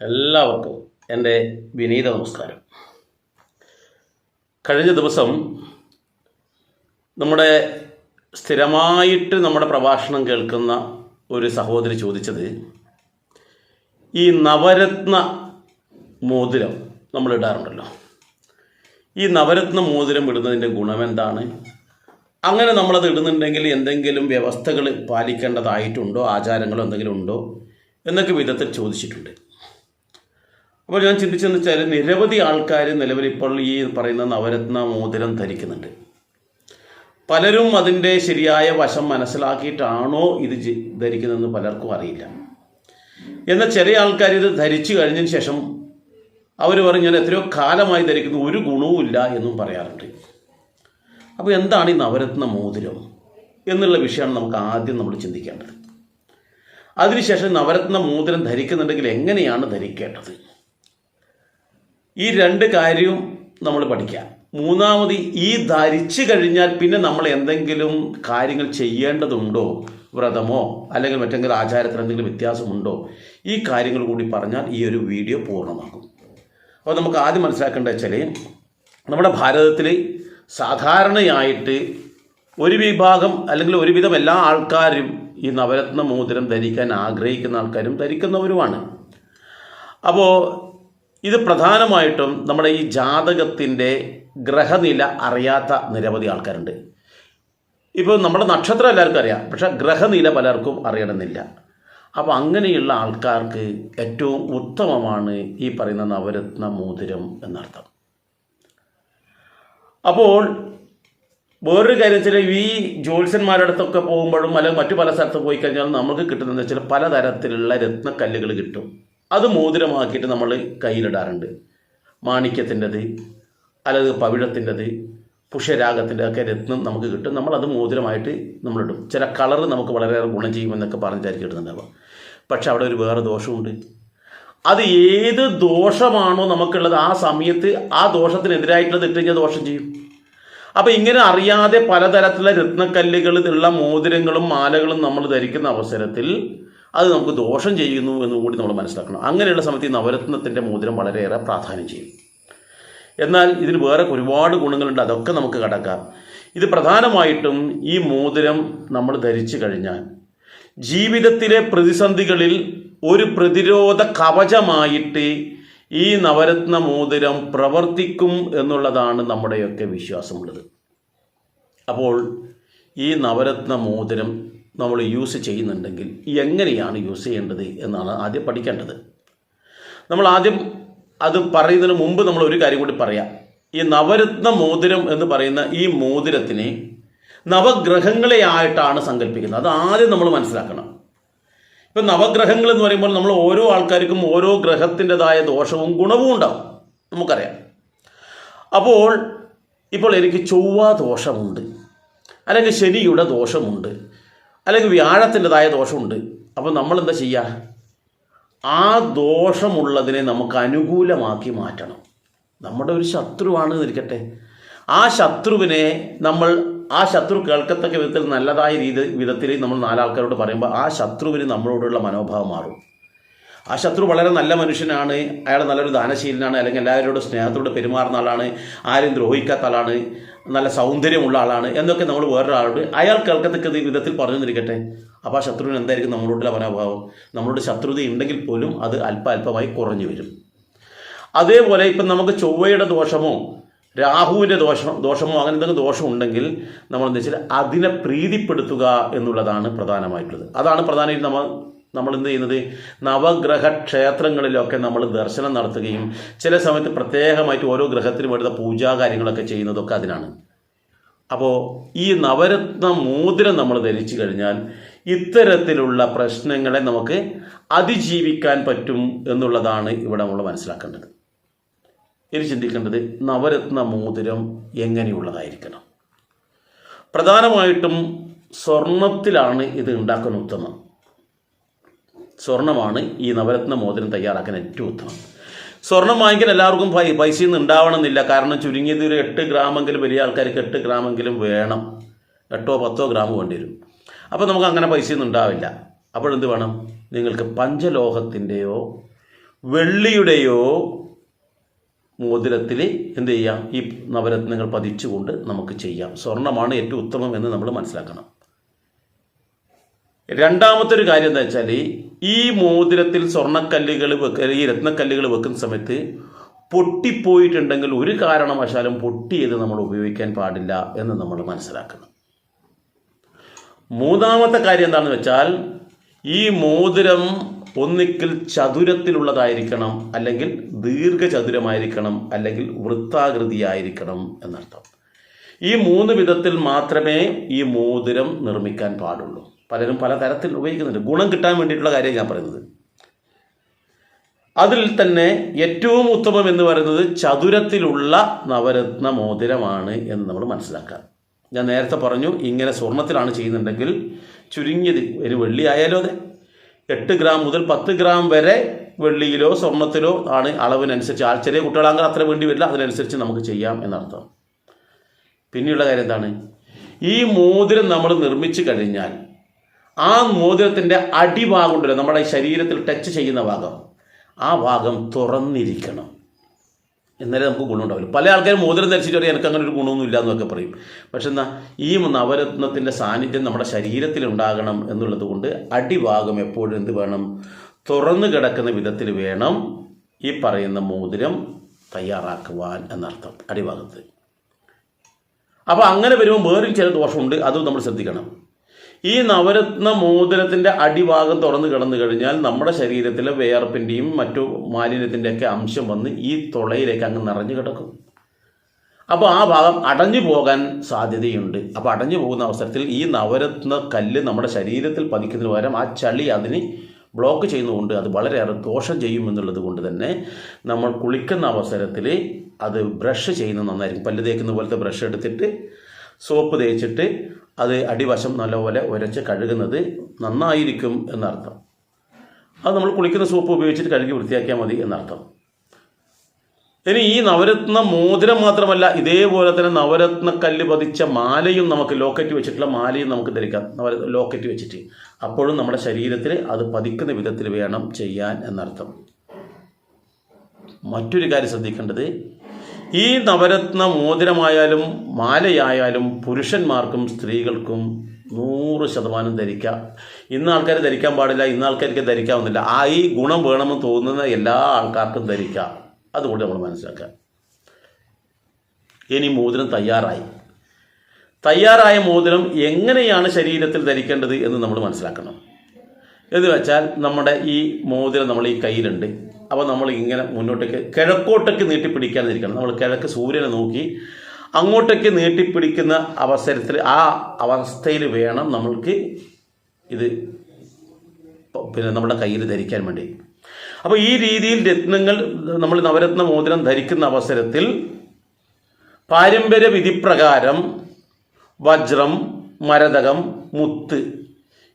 എല്ലാവർക്കും എന്റെ വിനീത നമസ്കാരം. കഴിഞ്ഞ ദിവസം നമ്മുടെ സ്ഥിരമായിട്ട് നമ്മുടെ പ്രഭാഷണം കേൾക്കുന്ന ഒരു സഹോദരി ചോദിച്ചത് ഈ നവരത്ന മോതിരം നമ്മൾ ഇടാറുണ്ടല്ലോ. ഈ നവരത്ന മോതിരം ഇടുന്നതിന്റെ ഗുണം എന്താണ്? അങ്ങനെ നമ്മളത് ഇടുന്നുണ്ടെങ്കിൽ എന്തെങ്കിലും വ്യവസ്ഥകൾ പാലിക്കേണ്ടതായിട്ടുണ്ടോ? ആചാരങ്ങളോ എന്തെങ്കിലും ഉണ്ടോ? എന്നൊക്കെ വിധത്തിൽ ചോദിച്ചിട്ടുണ്ട്. അപ്പോൾ ഞാൻ ചിന്തിച്ചെന്ന് വെച്ചാൽ നിരവധി ആൾക്കാർ നിലവിൽ ഇപ്പോൾ ഈ പറയുന്ന നവരത്ന മോതിരം ധരിക്കുന്നുണ്ട്. പലരും അതിന്റെ ശരിയായ വശം മനസ്സിലാക്കിയിട്ടാണോ ഇത് ധരിക്കുന്നതെന്ന് പലർക്കും അറിയില്ല. എന്നാൽ ചെറിയ ആൾക്കാർ ഇത് ധരിച്ചു കഴിഞ്ഞതിന് ശേഷം അവർ പറഞ്ഞു ഞാൻ എത്രയോ കാലമായി ധരിക്കുന്നു ഒരു ഗുണവുമില്ല എന്നും പറയാറുണ്ട്. അപ്പോൾ എന്താണ് ഈ നവരത്ന മോതിരം എന്നുള്ള വിഷയമാണ് നമുക്ക് ആദ്യം നമ്മൾ ചിന്തിക്കേണ്ടത്. അതിനുശേഷം നവരത്ന മോതിരം ധരിക്കുന്നുണ്ടെങ്കിൽ എങ്ങനെയാണ് ധരിക്കേണ്ടത്? ഈ രണ്ട് കാര്യവും നമ്മൾ പഠിക്കാം. മൂന്നാമത് ഈ ധരിച്ചു കഴിഞ്ഞാൽ പിന്നെ നമ്മൾ എന്തെങ്കിലും കാര്യങ്ങൾ ചെയ്യേണ്ടതുണ്ടോ? വ്രതമോ? അല്ലെങ്കിൽ മറ്റെങ്കിലും ആചാരത്തിൽ എന്തെങ്കിലും വ്യത്യാസമുണ്ടോ? ഈ കാര്യങ്ങൾ കൂടി പറഞ്ഞാൽ ഈ ഒരു വീഡിയോ പൂർണമാകും. അപ്പോൾ നമുക്ക് ആദ്യം മനസ്സിലാക്കേണ്ടത് വെച്ചാൽ നമ്മുടെ ഭാരതത്തിൽ സാധാരണയായിട്ട് ഒരു വിഭാഗം അല്ലെങ്കിൽ ഒരുവിധം എല്ലാ ആൾക്കാരും ഈ നവരത്ന മോതിരം ധരിക്കാൻ ആഗ്രഹിക്കുന്ന ആൾക്കാരും ധരിക്കുന്നവരുമാണ്. അപ്പോൾ ഇത് പ്രധാനമായിട്ടും നമ്മുടെ ഈ ജാതകത്തിന്റെ ഗ്രഹനില അറിയാത്ത നിരവധി ആൾക്കാരുണ്ട്. ഇപ്പോൾ നമ്മുടെ നക്ഷത്രം എല്ലാവർക്കും അറിയാം പക്ഷേ ഗ്രഹനില പലർക്കും അറിയണമെന്നില്ല. അപ്പോൾ അങ്ങനെയുള്ള ആൾക്കാർക്ക് ഏറ്റവും ഉത്തമമാണ് ഈ പറയുന്ന നവരത്ന മോതിരം എന്നർത്ഥം. അപ്പോൾ വേറൊരു കാര്യം വെച്ചാൽ ഈ ജ്യോത്സ്യന്മാരുടെ അടുത്തൊക്കെ പോകുമ്പോഴും അല്ലെങ്കിൽ മറ്റു പല സ്ഥലത്ത് പോയി കഴിഞ്ഞാൽ നമുക്ക് കിട്ടുന്നതെന്ന് വെച്ചാൽ പലതരത്തിലുള്ള രത്നക്കല്ലുകൾ കിട്ടും. അത് മോതിരമാക്കിയിട്ട് നമ്മൾ കയ്യിലിടാറുണ്ട്. മാണിക്യത്തിന്റെത് അല്ലത് പവിഴത്തിന്റെത് പുഷ്യരാഗത്തിന്റെ ഒക്കെ രത്നം നമുക്ക് കിട്ടും. അത് മോതിരമായിട്ട് നമ്മളിടും. ചില കളർ നമുക്ക് വളരെയേറെ ഗുണം ചെയ്യുമെന്നൊക്കെ പറഞ്ഞിട്ടായിരിക്കും ഇടുന്നുണ്ടാവുക പക്ഷെ അവിടെ ഒരു വേറെ ദോഷമുണ്ട്. അത് ഏത് ദോഷമാണോ നമുക്കുള്ളത് ആ സമയത്ത് ആ ദോഷത്തിനെതിരായിട്ടുള്ളത് ഇട്ട് കഴിഞ്ഞാൽ ദോഷം ചെയ്യും. അപ്പം ഇങ്ങനെ അറിയാതെ പലതരത്തിലുള്ള രത്നക്കല്ലുകൾ ഉള്ള മോതിരങ്ങളും മാലകളും നമ്മൾ ധരിക്കുന്ന അവസരത്തിൽ അത് നമുക്ക് ദോഷം ചെയ്യുന്നു എന്ന് കൂടി നമ്മൾ മനസ്സിലാക്കണം. അങ്ങനെയുള്ള സമയത്ത് ഈ നവരത്നത്തിന്റെ മോതിരം വളരെയേറെ പ്രാധാന്യം ചെയ്യും. എന്നാൽ ഇതിന് വേറെ ഒരുപാട് ഗുണങ്ങളുണ്ട്. അതൊക്കെ നമുക്ക് കടക്കാം. ഇത് പ്രധാനമായിട്ടും ഈ മോതിരം നമ്മൾ ധരിച്ചു കഴിഞ്ഞാൽ ജീവിതത്തിലെ പ്രതിസന്ധികളിൽ ഒരു പ്രതിരോധ കവചമായിട്ട് ഈ നവരത്ന മോതിരം പ്രവർത്തിക്കും എന്നുള്ളതാണ് നമ്മുടെയൊക്കെ വിശ്വാസമുള്ളത്. അപ്പോൾ ഈ നവരത്ന മോതിരം നമ്മൾ യൂസ് ചെയ്യുന്നുണ്ടെങ്കിൽ എങ്ങനെയാണ് യൂസ് ചെയ്യേണ്ടത് എന്നാണ് ആദ്യം പഠിക്കേണ്ടത്. നമ്മൾ ആദ്യം അത് പറയുന്നതിന് മുമ്പ് നമ്മൾ ഒരു കാര്യം കൂടി പറയാം. ഈ നവരത്ന മോതിരം എന്ന് പറയുന്ന ഈ മോതിരത്തിനെ നവഗ്രഹങ്ങളെ ആയിട്ടാണ് സങ്കല്പിക്കുന്നത്. അത് ആദ്യം നമ്മൾ മനസ്സിലാക്കണം. ഇപ്പം നവഗ്രഹങ്ങൾ എന്ന് പറയുമ്പോൾ നമ്മൾ ഓരോ ആൾക്കാർക്കും ഓരോ ഗ്രഹത്തിന്റെതായ ദോഷവും ഗുണവും ഉണ്ടാവും. നമുക്കറിയാം. അപ്പോൾ ഇപ്പോൾ എനിക്ക് ചൊവ്വ ദോഷമുണ്ട്. അല്ലെങ്കിൽ ശനിയുടെ ദോഷമുണ്ട്. അല്ലെങ്കിൽ വ്യാഴത്തിന്റെതായ ദോഷമുണ്ട്. അപ്പോൾ നമ്മൾ എന്താ ചെയ്യുക? ആ ദോഷമുള്ളതിനെ നമുക്ക് അനുകൂലമാക്കി മാറ്റണം. നമ്മുടെ ഒരു ശത്രുവാണ് നിൽക്കട്ടെ ആ ശത്രുവിനെ നമ്മൾ ആ ശത്രു കേൾക്കത്തക്ക വിധത്തിൽ നല്ലതായ രീതി വിധത്തിൽ നമ്മൾ നാലാൾക്കാരോട് പറയുമ്പോൾ ആ ശത്രുവിന് നമ്മളോടുള്ള മനോഭാവം മാറും. ആ ശത്രു വളരെ നല്ല മനുഷ്യനാണ്. അയാൾ നല്ലൊരു ദാനശീലനാണ്. അല്ലെങ്കിൽ എല്ലാവരോടും സ്നേഹത്തോട് പെരുമാറുന്ന ആളാണ്. ആരും ദ്രോഹിക്കാത്ത ആളാണ്. നല്ല സൗന്ദര്യമുള്ള ആളാണ്. എന്നൊക്കെ നമ്മൾ വേറൊരാളോട് അയാൾ കേൾക്കത്തക്ക വിധത്തിൽ പറഞ്ഞു നിൽക്കട്ടെ അപ്പോൾ ആ ശത്രുവിന് എന്തായിരിക്കും നമ്മളോടുള്ള മനോഭാവം നമ്മളോട് ശത്രുത ഉണ്ടെങ്കിൽ പോലും അത് അല്പ അല്പമായി കുറഞ്ഞു വരും. അതേപോലെ ഇപ്പം നമുക്ക് ചൊവ്വയുടെ ദോഷമോ രാഹുവിന്റെ ദോഷം ദോഷമോ അങ്ങനെ എന്തെങ്കിലും ദോഷം ഉണ്ടെങ്കിൽ നമ്മൾ എന്താ വെച്ചാൽ അതിനെ പ്രീതിപ്പെടുത്തുക എന്നുള്ളതാണ് പ്രധാനമായിട്ടുള്ളത്. അതാണ് പ്രധാനമായിട്ട് നമ്മൾ നമ്മൾ എന്ത് ചെയ്യുന്നത്? നവഗ്രഹ ക്ഷേത്രങ്ങളിലൊക്കെ നമ്മൾ ദർശനം നടത്തുകയും ചില സമയത്ത് പ്രത്യേകമായിട്ട് ഓരോ ഗ്രഹത്തിനും വേണ്ട പൂജാ കാര്യങ്ങളൊക്കെ ചെയ്യുന്നതൊക്കെ അതിനാണ്. അപ്പോൾ ഈ നവരത്ന മോതിരം നമ്മൾ ധരിച്ചു കഴിഞ്ഞാൽ ഇത്തരത്തിലുള്ള പ്രശ്നങ്ങളെ നമുക്ക് അതിജീവിക്കാൻ പറ്റും എന്നുള്ളതാണ് ഇവിടെ നമ്മൾ മനസ്സിലാക്കേണ്ടത്. ഇനി ചിന്തിക്കേണ്ടത് നവരത്ന മോതിരം എങ്ങനെയുള്ളതായിരിക്കണം? പ്രധാനമായിട്ടും സ്വർണത്തിലാണ് ഇത് ഉണ്ടാക്കാൻ ഉത്തമം. സ്വർണമാണ് ഈ നവരത്ന മോതിരം തയ്യാറാക്കാൻ ഏറ്റവും ഉത്തമം. സ്വർണം വാങ്ങിക്കാൻ എല്ലാവർക്കും പൈ പൈസയൊന്നും ഉണ്ടാവണമെന്നില്ല. കാരണം ചുരുങ്ങിയത് ഒരു എട്ട് ഗ്രാമെങ്കിലും വലിയ ആൾക്കാർക്ക് എട്ട് ഗ്രാമെങ്കിലും വേണം. എട്ടോ പത്തോ ഗ്രാം വേണ്ടി വരും. അപ്പോൾ നമുക്ക് അങ്ങനെ പൈസയൊന്നും ഉണ്ടാവില്ല. അപ്പോഴെന്ത് വേണം? നിങ്ങൾക്ക് പഞ്ചലോഹത്തിന്റെയോ വെള്ളിയുടെയോ മോതിരത്തിൽ എന്ത് ചെയ്യാം? ഈ നവരത്നങ്ങൾ പതിച്ചുകൊണ്ട് നമുക്ക് ചെയ്യാം. സ്വർണമാണ് ഏറ്റവും ഉത്തമം എന്ന് നമ്മൾ മനസ്സിലാക്കണം. രണ്ടാമത്തെ ഒരു കാര്യം എന്താ വെച്ചാൽ ഈ മോതിരത്തിൽ സ്വർണക്കല്ലുകൾ വെക്ക ഈ രത്നക്കല്ലുകൾ വെക്കുന്ന സമയത്ത് പൊട്ടിപ്പോയിട്ടുണ്ടെങ്കിൽ ഒരു കാരണവശാലും പൊട്ടിയത് നമ്മൾ ഉപയോഗിക്കാൻ പാടില്ല എന്ന് നമ്മൾ മനസ്സിലാക്കണം മൂന്നാമത്തെ കാര്യം എന്താണെന്ന് വെച്ചാൽ ഈ മോതിരം ഒന്നിക്കൽ ചതുരത്തിലുള്ളതായിരിക്കണം അല്ലെങ്കിൽ ദീർഘചതുരമായിരിക്കണം അല്ലെങ്കിൽ വൃത്താകൃതിയായിരിക്കണം എന്നർത്ഥം. ഈ മൂന്ന് വിധത്തിൽ മാത്രമേ ഈ മോതിരം നിർമ്മിക്കാൻ പാടുള്ളൂ. പലരും പല തരത്തിൽ ഉപയോഗിക്കുന്നുണ്ട്. ഗുണം കിട്ടാൻ വേണ്ടിയിട്ടുള്ള കാര്യം ഞാൻ പറയുന്നത്. അതിൽ തന്നെ ഏറ്റവും ഉത്തമം എന്ന് പറയുന്നത് ചതുരത്തിലുള്ള നവരത്ന മോതിരമാണ് എന്ന് നമ്മൾ മനസ്സിലാക്കാം ഞാൻ നേരത്തെ പറഞ്ഞു ഇങ്ങനെ സ്വർണത്തിലാണ് ചെയ്യുന്നുണ്ടെങ്കിൽ ചുരുങ്ങിയത് ഒരു വെള്ളി ആയാലോ അതെ. എട്ട് ഗ്രാം മുതൽ പത്ത് ഗ്രാം വരെ വെള്ളിയിലോ സ്വർണത്തിലോ ആണ് അളവിനനുസരിച്ച് ആ ചെറിയ കുട്ടികളാണെങ്കിൽ അത്ര വേണ്ടി വരില്ല അതിനനുസരിച്ച് നമുക്ക് ചെയ്യാം എന്നർത്ഥം. പിന്നെയുള്ള കാര്യം എന്താണ്? ഈ മോതിരം നമ്മൾ നിർമ്മിച്ചു കഴിഞ്ഞാൽ ആ മോതിരത്തിന്റെ അടിഭാഗം ഉണ്ടല്ലോ നമ്മുടെ ശരീരത്തിൽ ടച്ച് ചെയ്യുന്ന ഭാഗം. ആ ഭാഗം തുറന്നിരിക്കണം. എന്നാലേ നമുക്ക് ഗുണമുണ്ടാവില്ല പല ആൾക്കാരും മോതിരം ധരിച്ചിട്ട് പറയും എനിക്ക് അങ്ങനെ ഒരു ഗുണമൊന്നും ഇല്ല എന്നൊക്കെ പറയും. പക്ഷെ എന്നാൽ ഈ നവരത്നത്തിന്റെ സാന്നിധ്യം നമ്മുടെ ശരീരത്തിൽ ഉണ്ടാകണം എന്നുള്ളത് കൊണ്ട് അടിഭാഗം എപ്പോഴും എന്ത് വേണം? തുറന്നു കിടക്കുന്ന വിധത്തിൽ വേണം ഈ പറയുന്ന മോതിരം തയ്യാറാക്കുവാൻ എന്നർത്ഥം. അടിഭാഗത്ത്. അപ്പോൾ അങ്ങനെ വരുമ്പോൾ വേറൊരു ചില ദോഷമുണ്ട് അതും നമ്മൾ ശ്രദ്ധിക്കണം. ഈ നവരത്ന മോതിരത്തിന്റെ അടിഭാഗം തുറന്നു കിടന്നു കഴിഞ്ഞാൽ നമ്മുടെ ശരീരത്തിലെ വേർപ്പിന്റെയും മറ്റു മാലിന്യത്തിന്റെയൊക്കെ അംശം വന്ന് ഈ തുളയിലേക്ക് അങ്ങ് നിറഞ്ഞു കിടക്കും. അപ്പോൾ ആ ഭാഗം അടഞ്ഞു പോകാൻ സാധ്യതയുണ്ട്. അപ്പോൾ അടഞ്ഞു പോകുന്ന അവസരത്തിൽ ഈ നവരത്ന കല്ല് നമ്മുടെ ശരീരത്തിൽ പതിക്കുന്നതിന് പകരം ആ ചളി അതിന് ബ്ലോക്ക് ചെയ്യുന്നതുകൊണ്ട് അത് വളരെയേറെ ദോഷം ചെയ്യും എന്നുള്ളത് കൊണ്ട് തന്നെ നമ്മൾ കുളിക്കുന്ന അവസരത്തിൽ അത് ബ്രഷ് ചെയ്യുന്നത് നന്നായിരിക്കും. പല്ല് തേക്കുന്ന പോലത്തെ ബ്രഷ് എടുത്തിട്ട് സോപ്പ് തേച്ചിട്ട് അത് അടിവശം നല്ലപോലെ ഉരച്ച് കഴുകുന്നത് നന്നായിരിക്കും എന്നർത്ഥം. അത് നമ്മൾ കുളിക്കുന്ന സോപ്പ് ഉപയോഗിച്ചിട്ട് കഴുകി വൃത്തിയാക്കിയാൽ മതി എന്നർത്ഥം. ഇനി ഈ നവരത്ന മോതിരം മാത്രമല്ല ഇതേപോലെ തന്നെ നവരത്ന കല്ല് പതിച്ച മാലയും നമുക്ക് ലോക്കറ്റ് വെച്ചിട്ടുള്ള മാലയും നമുക്ക് ധരിക്കാം. നവര ലോക്കറ്റ് വെച്ചിട്ട്. അപ്പോഴും നമ്മുടെ ശരീരത്തിൽ അത് പതിക്കുന്ന വിധത്തിൽ വേണം ചെയ്യാൻ എന്നർത്ഥം. മറ്റൊരു കാര്യം ശ്രദ്ധിക്കേണ്ടത് ഈ നവരത്ന മോതിരമായാലും മാലയായാലും പുരുഷന്മാർക്കും സ്ത്രീകൾക്കും നൂറ് ശതമാനം ധരിക്കാം. ഇന്ന് ആൾക്കാർ ധരിക്കാൻ പാടില്ല ഇന്ന് ആൾക്കാർക്ക് ധരിക്കാവുന്നില്ല. ആ ഈ ഗുണം വേണമെന്ന് തോന്നുന്ന എല്ലാ ആൾക്കാർക്കും ധരിക്കാം. അതുകൊണ്ട് നമ്മൾ മനസ്സിലാക്കാം ഇനി മോതിരം തയ്യാറായി. തയ്യാറായ മോതിരം എങ്ങനെയാണ് ശരീരത്തിൽ ധരിക്കേണ്ടത് എന്ന് നമ്മൾ മനസ്സിലാക്കണം. എന്ന് വെച്ചാൽ നമ്മുടെ ഈ മോതിരം നമ്മൾ ഈ കയ്യിലുണ്ട്. അപ്പോൾ നമ്മൾ ഇങ്ങനെ മുന്നോട്ടേക്ക് കിഴക്കോട്ടേക്ക് നീട്ടിപ്പിടിക്കാതിരിക്കണം. നമ്മൾ കിഴക്ക് സൂര്യനെ നോക്കി അങ്ങോട്ടേക്ക് നീട്ടിപ്പിടിക്കുന്ന അവസരത്തിൽ ആ അവസ്ഥയിൽ വേണം നമ്മൾക്ക് ഇത് പിന്നെ നമ്മുടെ കയ്യിൽ ധരിക്കാൻ വേണ്ടി. അപ്പോൾ ഈ രീതിയിൽ രത്നങ്ങൾ നമ്മൾ നവരത്ന മോതിരം ധരിക്കുന്ന അവസരത്തിൽ പാരമ്പര്യ വിധിപ്രകാരം വജ്രം മരതകം മുത്ത്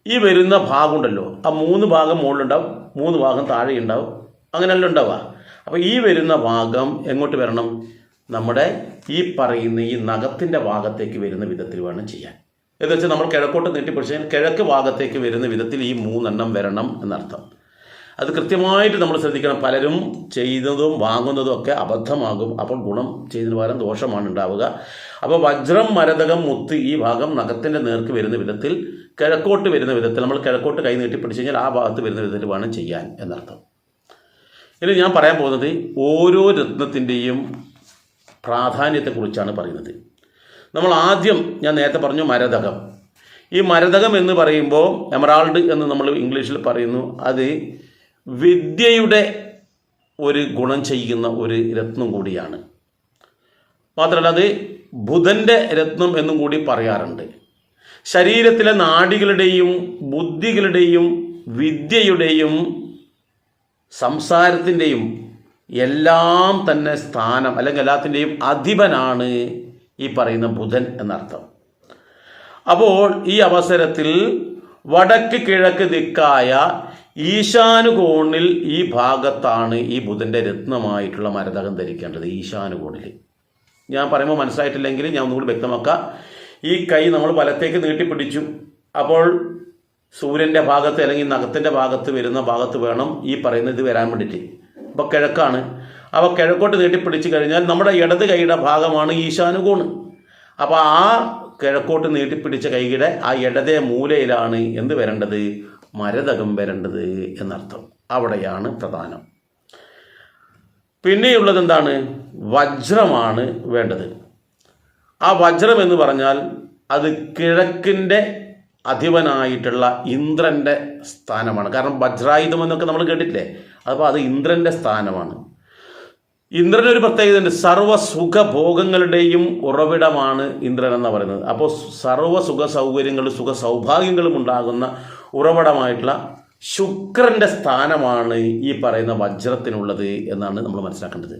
ഈ വരുന്ന ഭാഗമുണ്ടല്ലോ. ആ മൂന്ന് ഭാഗം മുകളിലുണ്ടാവും മൂന്ന് ഭാഗം താഴെ ഉണ്ടാവും അങ്ങനെയല്ല ഉണ്ടാവുക. അപ്പോൾ ഈ വരുന്ന ഭാഗം എങ്ങോട്ട് വരണം? നമ്മുടെ ഈ പറയുന്ന ഈ നഖത്തിന്റെ ഭാഗത്തേക്ക് വരുന്ന വിധത്തിൽ വേണം ചെയ്യാൻ. എന്ന് വെച്ചാൽ നമ്മൾ കിഴക്കോട്ട് നീട്ടിപ്പിടിച്ചാൽ കിഴക്ക് ഭാഗത്തേക്ക് വരുന്ന വിധത്തിൽ ഈ മൂന്നെണ്ണം വരണം എന്നർത്ഥം. അത് കൃത്യമായിട്ട് നമ്മൾ ശ്രദ്ധിക്കണം. പലരും ചെയ്യുന്നതും വാങ്ങുന്നതും ഒക്കെ അബദ്ധമാകും. അപ്പോൾ ഗുണം ചെയ്തതിന് പകരം ദോഷമാണ് ഉണ്ടാവുക. അപ്പോൾ വജ്രം മരതകം മുത്ത് ഈ ഭാഗം നഖത്തിന്റെ നേർക്ക് വരുന്ന വിധത്തിൽ കിഴക്കോട്ട് വരുന്ന വിധത്തിൽ നമ്മൾ കിഴക്കോട്ട് കൈ നീട്ടിപ്പിടിച്ച് കഴിഞ്ഞാൽ ആ ഭാഗത്ത് വരുന്ന വിധത്തിൽ വേണം ചെയ്യാൻ എന്നർത്ഥം. ഇനി ഞാൻ പറയാൻ പോകുന്നത് ഓരോ രത്നത്തിന്റെയും പ്രാധാന്യത്തെക്കുറിച്ചാണ് പറയുന്നത്. നമ്മൾ ആദ്യം ഞാൻ നേരത്തെ പറഞ്ഞു മരതകം. ഈ മരതകം എന്ന് പറയുമ്പോൾ എമറാൾഡ് എന്ന് നമ്മൾ ഇംഗ്ലീഷിൽ പറയുന്നു. അത് വിദ്യയുടെ ഒരു ഗുണം ചെയ്യുന്ന ഒരു രത്നം കൂടിയാണ്. മാത്രമല്ല അത് ബുധന്റെ രത്നം എന്നും കൂടി പറയാറുണ്ട്. ശരീരത്തിലെ നാടികളുടെയും ബുദ്ധികളുടെയും വിദ്യയുടെയും സംസാരത്തിന്റെയും എല്ലാം തന്നെ സ്ഥാനം അല്ലെങ്കിൽ എല്ലാത്തിന്റെയും അധിപനാണ് ഈ പറയുന്ന ബുധൻ എന്നർത്ഥം. അപ്പോൾ ഈ അവസരത്തിൽ വടക്ക് കിഴക്ക് ദിക്കായ ഈശാനുകോണിൽ ഈ ഭാഗത്താണ് ഈ ബുധന്റെ രത്നമായിട്ടുള്ള മരതകം ധരിക്കേണ്ടത് ഈശാനുകോണിൽ. ഞാൻ പറയുമ്പോൾ മനസ്സിലായിട്ടില്ലെങ്കിൽ ഞാൻ ഒന്നുകൂടി വ്യക്തമാക്കാം. ഈ കൈ നമ്മൾ വലത്തേക്ക് നീട്ടിപ്പിടിച്ചു. അപ്പോൾ സൂര്യന്റെ ഭാഗത്ത് അല്ലെങ്കിൽ നഖത്തിന്റെ ഭാഗത്ത് വരുന്ന ഭാഗത്ത് വേണം ഈ പറയുന്ന ഇത് വരാൻ വേണ്ടിയിട്ട്. അപ്പോൾ കിഴക്കാണ്. അപ്പോൾ കിഴക്കോട്ട് നീട്ടിപ്പിടിച്ച് കഴിഞ്ഞാൽ നമ്മുടെ ഇടത് കൈയുടെ ഭാഗമാണ് ഈശാനുകോണ്. അപ്പോൾ ആ കിഴക്കോട്ട് നീട്ടിപ്പിടിച്ച കൈയുടെ ആ ഇടതേ മൂലയിലാണ് എന്ത് വരേണ്ടത്? മരതകം വരേണ്ടത് എന്നർത്ഥം. അവിടെയാണ് പ്രധാനം. പിന്നെയുള്ളത് എന്താണ്? വജ്രമാണ് വേണ്ടത്. ആ വജ്രം എന്ന് പറഞ്ഞാൽ അത് കിഴക്കിന്റെ അധിപനായിട്ടുള്ള ഇന്ദ്രന്റെ സ്ഥാനമാണ്. കാരണം വജ്രായുധം എന്നൊക്കെ നമ്മൾ കേട്ടിട്ടില്ലേ? അപ്പോൾ അത് ഇന്ദ്രന്റെ സ്ഥാനമാണ്. ഇന്ദ്രനൊരു പ്രത്യേകതയുണ്ട്. സർവ സുഖഭോഗങ്ങളുടെയും ഉറവിടമാണ് ഇന്ദ്രൻ എന്ന് പറയുന്നത്. അപ്പോൾ സർവ സൗകര്യങ്ങളും സുഖ സൗഭാഗ്യങ്ങളും ഉണ്ടാകുന്ന ഉറവിടമായിട്ടുള്ള ശുക്രന്റെ സ്ഥാനമാണ് ഈ പറയുന്ന വജ്രത്തിനുള്ളത് എന്നാണ് നമ്മൾ മനസ്സിലാക്കേണ്ടത്.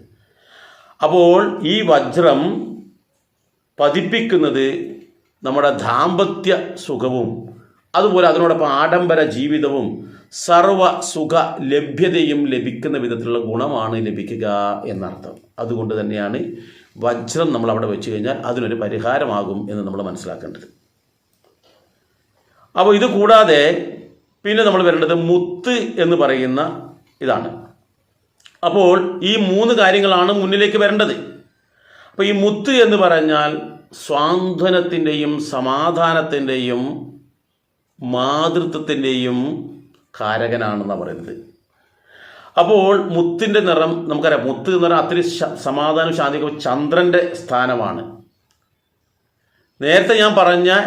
അപ്പോൾ ഈ വജ്രം പതിപ്പിക്കുന്നത് നമ്മുടെ ദാമ്പത്യ സുഖവും അതുപോലെ അതിനോടൊപ്പം ആഡംബര ജീവിതവും സർവ സുഖ ലഭ്യതയും ലഭിക്കുന്ന വിധത്തിലുള്ള ഗുണമാണ് ലഭിക്കുക എന്നർത്ഥം. അതുകൊണ്ട് തന്നെയാണ് വജ്രം നമ്മൾ അവിടെ വെച്ച് കഴിഞ്ഞാൽ അതിനൊരു പരിഹാരമാകും എന്ന് നമ്മൾ മനസ്സിലാക്കേണ്ടത്. അപ്പോൾ ഇത് കൂടാതെ പിന്നെ നമ്മൾ വരേണ്ടത് മുത്ത് എന്ന് പറയുന്ന ഇതാണ്. അപ്പോൾ ഈ മൂന്ന് കാര്യങ്ങളാണ് മുന്നിലേക്ക് വരേണ്ടത്. അപ്പോൾ ഈ മുത്ത് എന്ന് പറഞ്ഞാൽ സ്വാന്തനത്തിന്റെയും സമാധാനത്തിന്റെയും മാതൃത്വത്തിന്റെയും കാരകനാണെന്നാണ് പറയുന്നത്. അപ്പോൾ മുത്തിന്റെ നിറം നമുക്കറിയാം. മുത്ത് എന്ന് പറഞ്ഞാൽ സമാധാനം ശാന്തിക്കും ചന്ദ്രന്റെ സ്ഥാനമാണ്. നേരത്തെ ഞാൻ പറഞ്ഞ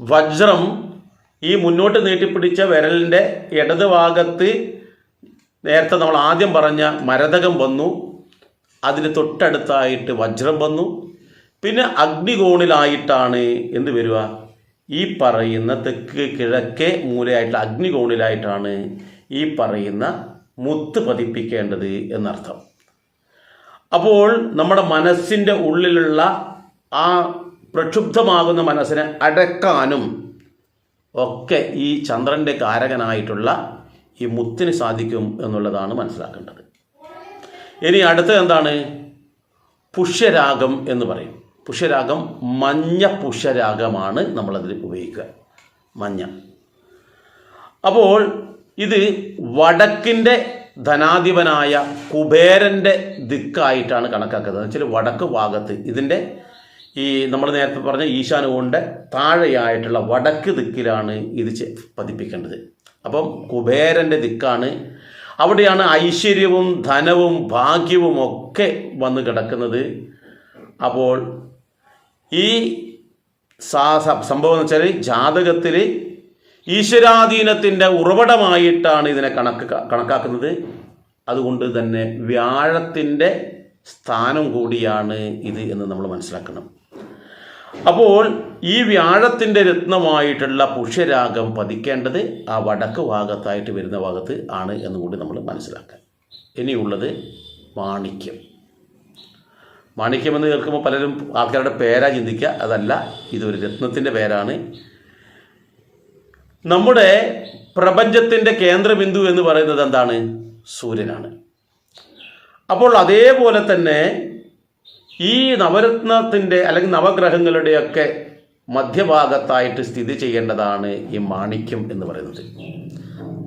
വജ്രം ഈ മുന്നോട്ട് നീട്ടിപ്പിടിച്ച വിരലിന്റെ ഇടത് ഭാഗത്ത് നേരത്തെ നമ്മൾ ആദ്യം പറഞ്ഞ മരതകം വന്നു. അതിന് തൊട്ടടുത്തായിട്ട് വജ്രം വന്നു. പിന്നെ അഗ്നികോണിലായിട്ടാണ് എന്ത് വരിക? ഈ പറയുന്ന തെക്ക് കിഴക്കേ മൂലയായിട്ടുള്ള അഗ്നികോണിലായിട്ടാണ് ഈ പറയുന്ന മുത്ത് പതിപ്പിക്കേണ്ടത് എന്നർത്ഥം. അപ്പോൾ നമ്മുടെ മനസ്സിന്റെ ഉള്ളിലുള്ള ആ പ്രക്ഷുബ്ധമാകുന്ന മനസ്സിനെ അടക്കാനും ഒക്കെ ഈ ചന്ദ്രന്റെ കാരകനായിട്ടുള്ള ഈ മുത്തിന് സാധിക്കും എന്നുള്ളതാണ് മനസ്സിലാക്കേണ്ടത്. ഇനി അടുത്തത് എന്താണ്? പുഷ്യരാഗം എന്ന് പറയും. പുഷ്യരാഗം മഞ്ഞ പുഷ്യരാഗമാണ് നമ്മളതിൽ ഉപയോഗിക്കുക. മഞ്ഞ. അപ്പോൾ ഇത് വടക്കിന്റെ ധനാധിപനായ കുബേരന്റെ ദിക്കായിട്ടാണ് കണക്കാക്കുന്നത്. എന്ന് വെച്ചാൽ വടക്ക് ഭാഗത്ത് ഇതിന്റെ ഈ നമ്മൾ നേരത്തെ പറഞ്ഞ ഈശാനുകൊണ്ട് താഴെയായിട്ടുള്ള വടക്ക് ദിക്കിലാണ് ഇത് പതിപ്പിക്കേണ്ടത്. അപ്പം കുബേരന്റെ ദിക്കാണ്. അവിടെയാണ് ഐശ്വര്യവും ധനവും ഭാഗ്യവും ഒക്കെ വന്ന് കിടക്കുന്നത്. അപ്പോൾ ഈ സംഭവം എന്ന് വെച്ചാൽ ജാതകത്തിൽ ഈശ്വരാധീനത്തിന്റെ ഉറവിടമായിട്ടാണ് ഇതിനെ കണക്ക് കണക്കാക്കുന്നത്. അതുകൊണ്ട് തന്നെ വ്യാഴത്തിന്റെ സ്ഥാനം കൂടിയാണ് ഇത് എന്ന് നമ്മൾ മനസ്സിലാക്കണം. അപ്പോൾ ഈ വ്യാഴത്തിന്റെ രത്നമായിട്ടുള്ള പുഷ്യരാഗം പതിക്കേണ്ടത് ആ വടക്ക് ഭാഗത്തായിട്ട് വരുന്ന ഭാഗത്ത് ആണ് എന്നുകൂടി നമ്മൾ മനസ്സിലാക്കുക. ഇനിയുള്ളത് മാണിക്യം. മാണിക്യം എന്ന് കേൾക്കുമ്പോൾ പലരും ആൾക്കാരുടെ പേരാ ചിന്തിക്കുക. അതല്ല ഇതൊരു രത്നത്തിന്റെ പേരാണ്. നമ്മുടെ പ്രപഞ്ചത്തിന്റെ കേന്ദ്രബിന്ദു എന്ന് പറയുന്നത് എന്താണ്? സൂര്യനാണ്. അപ്പോൾ അതേപോലെ തന്നെ ഈ നവരത്നത്തിന്റെ അല്ലെങ്കിൽ നവഗ്രഹങ്ങളുടെയൊക്കെ മധ്യഭാഗത്തായിട്ട് സ്ഥിതി ചെയ്യേണ്ടതാണ് ഈ മാണിക്യം എന്ന് പറയുന്നത്.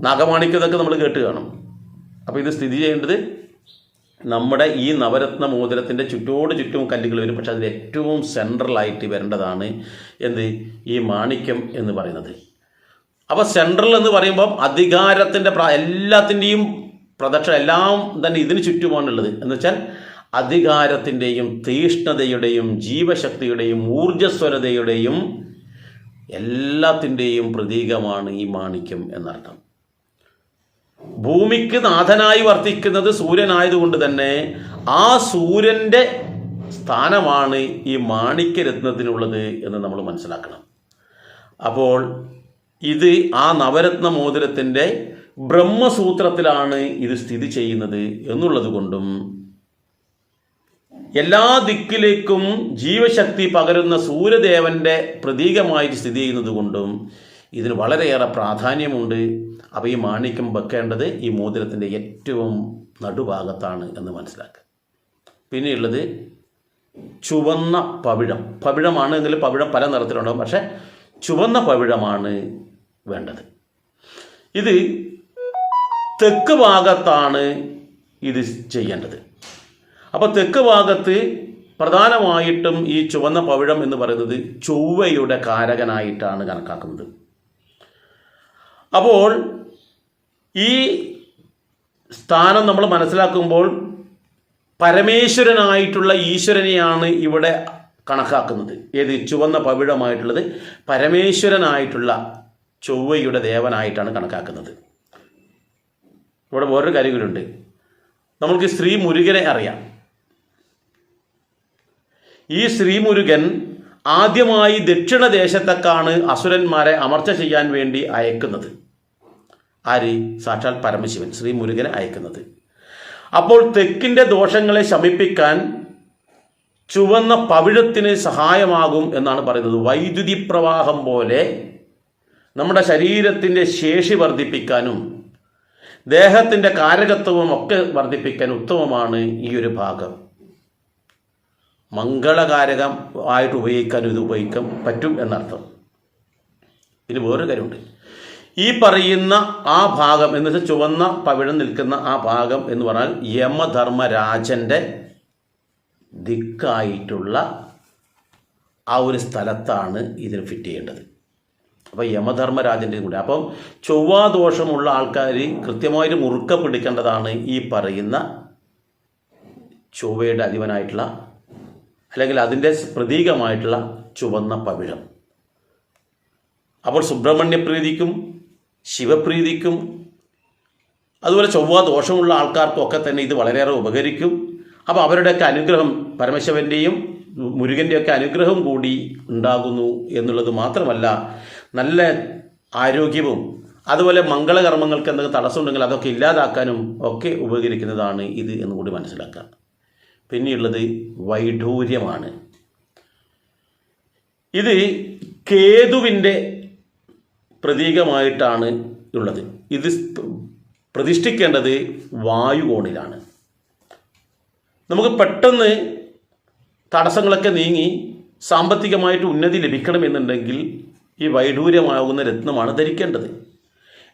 നാഗമാണിക്യം ഇതൊക്കെ നമ്മൾ കേട്ട് കാണും. അപ്പോൾ ഇത് സ്ഥിതി ചെയ്യേണ്ടത് നമ്മുടെ ഈ നവരത്ന മോതിരത്തിന്റെ ചുറ്റോട് ചുറ്റും കല്ലുകൾ വരും. പക്ഷെ അതിൽ ഏറ്റവും സെൻട്രലായിട്ട് വരേണ്ടതാണ് എന്ത്? ഈ മാണിക്യം എന്ന് പറയുന്നത്. അപ്പോൾ സെൻട്രൽ എന്ന് പറയുമ്പം അധികാരത്തിന്റെ എല്ലാത്തിന്റെയും പ്രദക്ഷിണ എല്ലാം തന്നെ ഇതിന് ചുറ്റുമാണുള്ളത്. എന്ന് വെച്ചാൽ അധികാരത്തിന്റെയും തീഷ്ണതയുടെയും ജീവശക്തിയുടെയും ഊർജസ്വരതയുടെയും എല്ലാത്തിന്റെയും പ്രതീകമാണ് ഈ മാണിക്യം എന്നർത്ഥം. ഭൂമിക്ക് നാഥനായി വർത്തിക്കുന്നത് സൂര്യനായതുകൊണ്ട് തന്നെ ആ സൂര്യന്റെ സ്ഥാനമാണ് ഈ മാണിക്യരത്നത്തിനുള്ളത് എന്ന് നമ്മൾ മനസ്സിലാക്കണം. അപ്പോൾ ഇത് ആ നവരത്ന മോതിരത്തിന്റെ ബ്രഹ്മസൂത്രത്തിലാണ് ഇത് സ്ഥിതി ചെയ്യുന്നത് എന്നുള്ളത് കൊണ്ടും എല്ലാ ദിക്കിലേക്കും ജീവശക്തി പകരുന്ന സൂര്യദേവന്റെ പ്രതീകമായിട്ട് സ്ഥിതി ചെയ്യുന്നത് കൊണ്ടും ഇതിന് വളരെയേറെ പ്രാധാന്യമുണ്ട്. അപ്പോൾ ഈ മാണിക്യം വെക്കേണ്ടത് ഈ മോതിരത്തിന്റെ ഏറ്റവും നടുഭാഗത്താണ് എന്ന് മനസ്സിലാക്കുക. പിന്നെയുള്ളത് ചുവന്ന പവിഴം. പവിഴമാണ് എങ്കിൽ പവിഴം പല നിറത്തിലുണ്ടാകും പക്ഷേ ചുവന്ന പവിഴമാണ് വേണ്ടത്. ഇത് തെക്ക് ഭാഗത്താണ് ഇത് ചെയ്യേണ്ടത്. അപ്പോൾ തെക്ക് ഭാഗത്ത് പ്രധാനമായിട്ടും ഈ ചുവന്ന പവിഴം എന്ന് പറയുന്നത് ചൊവ്വയുടെ കാരകനായിട്ടാണ് കണക്കാക്കുന്നത്. അപ്പോൾ ഈ സ്ഥാനം നമ്മൾ മനസ്സിലാക്കുമ്പോൾ പരമേശ്വരനായിട്ടുള്ള ഈശ്വരനെയാണ് ഇവിടെ കണക്കാക്കുന്നത്. ഏത്? ചുവന്ന പവിഴമായിട്ടുള്ളത് പരമേശ്വരനായിട്ടുള്ള ചൊവ്വയുടെ ദേവനായിട്ടാണ് കണക്കാക്കുന്നത്. ഇവിടെ വേറൊരു കാര്യം നമുക്ക് നമ്മൾക്ക് ശ്രീ മുരുകനെ അറിയാം. ഈ ശ്രീമുരുകൻ ആദ്യമായി ദക്ഷിണദേശത്തേക്കാണ് അസുരന്മാരെ അമർച്ച ചെയ്യാൻ വേണ്ടി അയക്കുന്നത്. ആര്? സാക്ഷാൽ പരമശിവൻ ശ്രീ മുരുകനെ അയക്കുന്നത്. അപ്പോൾ തെക്കിന്റെ ദോഷങ്ങളെ ശമിപ്പിക്കാൻ ചുവന്ന പവിഴത്തിന് സഹായമാകും എന്നാണ് പറയുന്നത്. വൈദ്യുതി പ്രവാഹം പോലെ നമ്മുടെ ശരീരത്തിന്റെ ശേഷി വർദ്ധിപ്പിക്കാനും ദേഹത്തിന്റെ കാരകത്വവും ഒക്കെ വർദ്ധിപ്പിക്കാൻ ഉത്തമമാണ് ഈ ഒരു ഭാഗം. മംഗളകാരകം ആയിട്ട് ഉപയോഗിക്കാനും ഇത് ഉപയോഗിക്കാൻ പറ്റും എന്നർത്ഥം. ഇനി വേറൊരു കാര്യമുണ്ട്. ഈ പറയുന്ന ആ ഭാഗം എന്ന് വെച്ചാൽ ചുവന്ന പവിഴം നിൽക്കുന്ന ആ ഭാഗം എന്ന് പറഞ്ഞാൽ യമധർമ്മരാജന്റെ ദിക്കായിട്ടുള്ള ആ ഒരു സ്ഥലത്താണ് ഇതിന് ഫിറ്റ് ചെയ്യേണ്ടത്. അപ്പോൾ യമധർമ്മരാജന്റെ കൂടെ. അപ്പം ചൊവ്വാദോഷമുള്ള ആൾക്കാർ കൃത്യമായിട്ട് മുറുക്ക പിടിക്കേണ്ടതാണ് ഈ പറയുന്ന ചൊവ്വയുടെ അധിപനായിട്ടുള്ള അല്ലെങ്കിൽ അതിന്റെ പ്രതീകമായിട്ടുള്ള ചുവന്ന പവിഴം. അപ്പോൾ സുബ്രഹ്മണ്യ പ്രീതിക്കും ശിവപ്രീതിക്കും അതുപോലെ ചൊവ്വ ദോഷമുള്ള ആൾക്കാർക്കും ഒക്കെ തന്നെ ഇത് വളരെയേറെ ഉപകരിക്കും. അപ്പോൾ അവരുടെയൊക്കെ അനുഗ്രഹം പരമശിവന്റെയും മുരുകന്റെയൊക്കെ അനുഗ്രഹം കൂടി ഉണ്ടാകുന്നു എന്നുള്ളത് മാത്രമല്ല നല്ല ആരോഗ്യവും അതുപോലെ മംഗളകർമ്മങ്ങൾക്ക് എന്തെങ്കിലും തടസ്സമുണ്ടെങ്കിൽ അതൊക്കെ ഇല്ലാതാക്കാനും ഒക്കെ ഉപകരിക്കുന്നതാണ് ഇത് എന്ന് കൂടി മനസ്സിലാക്കുക. പിന്നെയുള്ളത് വൈഢൂര്യമാണ് ഇത് കേതുവിന്റെ പ്രതീകമായിട്ടാണ് ഉള്ളത്. ഇത് പ്രതിഷ്ഠിക്കേണ്ടത് വായുകോണിലാണ്. നമുക്ക് പെട്ടെന്ന് തടസ്സങ്ങളൊക്കെ നീങ്ങി സാമ്പത്തികമായിട്ട് ഉന്നതി ലഭിക്കണമെന്നുണ്ടെങ്കിൽ ഈ വൈഡൂര്യമാകുന്ന രത്നമാണ് ധരിക്കേണ്ടത്.